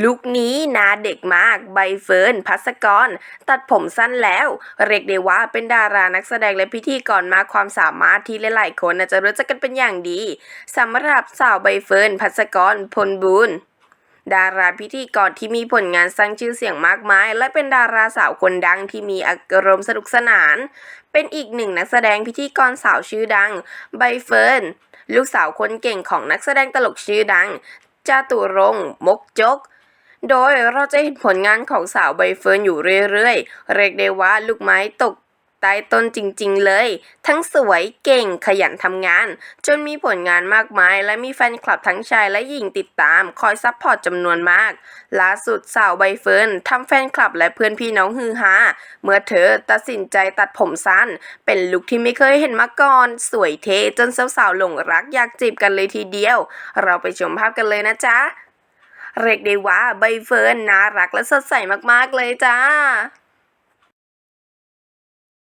ลุคนี้นาเด็กมากใบเฟิร์นพัสกร ตัดผมสั้นแล้ว เรียกได้ว่าเป็นดารานักแสดงและพิธีกรมากความสามารถที่หลายๆคนน่าจจะรู้จักกันเป็นอย่างดีสำหรับสาวใบเฟิร์นพัสกรพลบุญดาราพิธีกรที่มีผลงานสร้างชื่อเสียงมากมาย และเป็นดาราสาวคนดังที่มีอารมณ์สนุกสนาน เป็นอีกหนึ่งนักแสดงพิธีกรสาวชื่อดัง ใบเฟิร์นลูกสาวคนเก่งของนักแสดงตลกชื่อดังจาตุรงมกจก โดยเราจะเห็นผลงานของสาวใบเฟิร์นอยู่เรื่อยๆ เรียกได้ว่าลูกไม้ตกใต้ต้นจริงๆเลย ทั้งสวยเก่งขยันทำงาน จนมีผลงานมากมาย และมีแฟนคลับทั้งชายและหญิงติดตาม คอยซัพพอร์ตจำนวนมาก ล่าสุดสาวใบเฟิร์นทำแฟนคลับและเพื่อนพี่น้องฮือฮาเมื่อเธอตัดสินใจตัดผมสั้น เป็นลุคที่ไม่เคยเห็นมาก่อน สวยเท่จนสาวๆหลงรักอยากจีบกันเลยทีเดียว เราไปชมภาพกันเลยนะจ๊ะ เรียกได้ว่าใบเฟิร์นน่ารักและสดใสมากๆเลยจ้า